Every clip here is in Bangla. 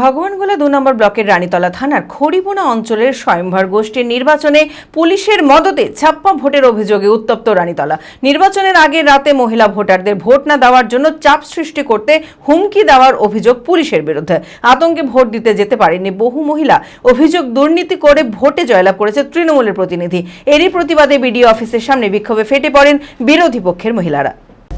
ভগবানগোলা দু নম্বর ব্লকের রানীতলা থানার খড়িপোনা অঞ্চলের স্বয়ংভর গোষ্ঠীর নির্বাচনে পুলিশের মদতে ছাপ্পা ভোটের অভিযোগে উত্তপ্ত রানীতলা। নির্বাচনের আগে রাতে মহিলা ভোটারদের ভোট না দেওয়ার জন্য চাপ সৃষ্টি করতে হুমকি দেওয়ার অভিযোগ পুলিশের বিরুদ্ধে। আতঙ্কে ভোট দিতে যেতে পারেনি বহু মহিলা। অভিযোগ দুর্নীতি করে ভোটে জয়লাভ করেছে তৃণমূলের প্রতিনিধি। এরই প্রতিবাদে বিডিও অফিসের সামনে বিক্ষোভে ফেটে পড়েন বিরোধী পক্ষের মহিলারা।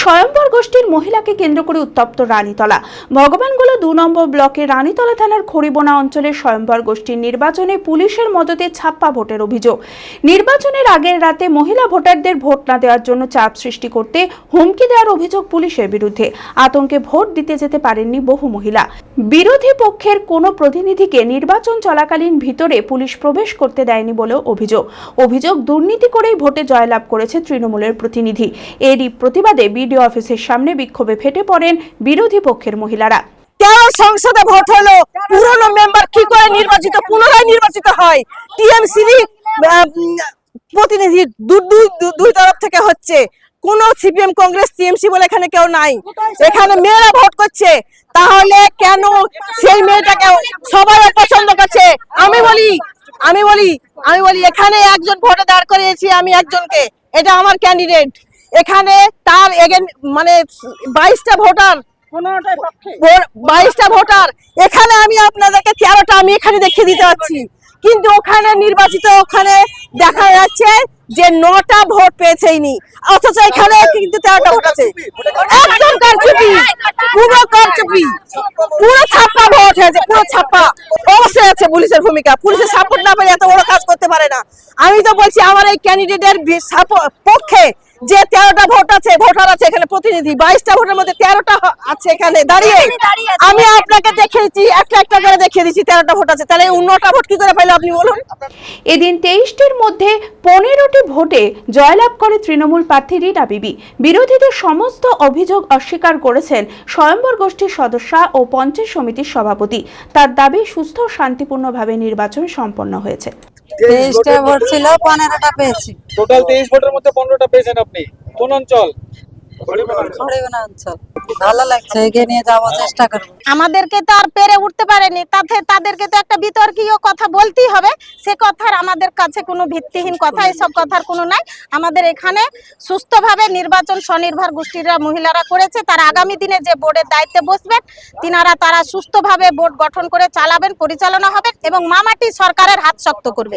স্বয়ম্বর গোষ্ঠীর মহিলাকে কেন্দ্র করে উত্তপ্ত রানীতলা। ভগবানগোলা দু নম্বর ব্লকের রানীতলা থানার খড়িবোনা অঞ্চলের স্বয়ম্বর গোষ্ঠীর নির্বাচনে পুলিশের মদতে ছাপ্পা ভোটের অভিযোগ। নির্বাচনের আগের রাতে মহিলা ভোটারদের ভোট না দেওয়ার জন্য চাপ সৃষ্টি করতে হুমকি দেওয়ার অভিযোগ পুলিশের বিরুদ্ধে। আতঙ্কে ভোট দিতে যেতে পারেননি বহু মহিলা। বিরোধী পক্ষের কোনো প্রতিনিধিকে নির্বাচন চলাকালীন ভিতরে পুলিশ প্রবেশ করতে দেয়নি বলেও অভিযোগ। অভিযোগ দুর্নীতি করেই ভোটে জয়লাভ করেছে তৃণমূলের প্রতিনিধি। এরই প্রতিবাদে বিডিও অফিসের সামনে বিক্ষোভে ফেটে পড়েন বিরোধী পক্ষের মহিলারা। কেন সংসদে ভোট হলো? পুরনো মেম্বার কি করে নির্বাচিত, পুনরায় নির্বাচিত হয়? টিএমসি প্রতিনিধি দুই তরফ থেকে হচ্ছে। কোন সিপিএম, কংগ্রেস, টিএমসি বলে এখানে কেউ নাই। এখানে মেয়েরা ভোট করছে। তাহলে কেন সেই মেয়েটাকে সবাই পছন্দ করছে? আমি বলি আমি বলি আমি বলি, এখানে একজন ভোটে দাঁড় করিয়েছি আমি একজনকে। এটা আমার ক্যান্ডিডেট এখানে তার এগেন মানে বাইশটা ভোটার। বাইশটা ভোটার। এখানে আমি আপনাদেরকে তেরোটা আমি এখানে দেখিয়ে দিতে পারছি কিন্তু ওখানে নির্বাচিত ওখানে দেখা যাচ্ছে যে নটা ভোট পেয়েছেইনি। অথচ এখানে কিন্তু তেরোটা ভোট আছে। একদম কারচুপি। পুরো কারচুপি। পুরো ছাপ্পা ভোট হয়েছে পুরো ছাপ্পা। অবশ্যই আছে পুলিশের ভূমিকা। পুলিশের সাপোর্ট না পেলে এত বড় কাজ করতে পারে না। আমি তো বলছি আমার এই ক্যান্ডিডেটের পক্ষে যে তেরোটা ভোট আছে ভোটার আছে এখানে প্রতিনিধি। বাইশটা ভোটের মধ্যে তেরোটা আছে এখানে। দাঁড়িয়ে। আমি আপনাকে দেখিয়েছি একটা একটা করে দেখিয়ে দিচ্ছি তেরোটা ভোট আছে। তাহলে অন্যটা ভোট কি করে পাইলো আপনি বলুন? এদিন তেইশটির মধ্যে পনেরোটি ভোটে জয়লাভ করে তৃণমূল প্রার্থী রীনা বিবি। বিরোধীদের সমস্ত অভিযোগ অস্বীকার করেছেন স্বয়ম্বর গোষ্ঠীর সদস্যা ও পঞ্চায়েত সমিতির সভাপতি। তার দাবি সুস্থ ও শান্তিপূর্ণভাবে নির্বাচন সম্পন্ন হয়েছে। তেইশটা ভোট ছিল পনেরোটা পেয়েছি। টোটাল তেইশ ভোটের মধ্যে পনেরোটা পেয়েছেন আপনি। কোন অঞ্চল? অঞ্চল। আমাদেরকে তো আর পেরে উঠতে পারেনি, তাতে তাদেরকে তো একটা বিতর্কীয় কথা বলতেই হবে। সে কথার আমাদের কাছে কোনো ভিত্তিহীন কথা, এসব কথার কোনো নাই। আমাদের এখানে সুস্থভাবে নির্বাচন স্বনির্ভর গোষ্ঠীরা মহিলারা করেছে। তার আগামী দিনে যে বোর্ডের দায়িত্বে বসবেন, তিনারা তারা সুস্থভাবে বোর্ড গঠন করে চালাবেন, পরিচালনা হবে এবং মামাটি সরকারের হাত শক্ত করবে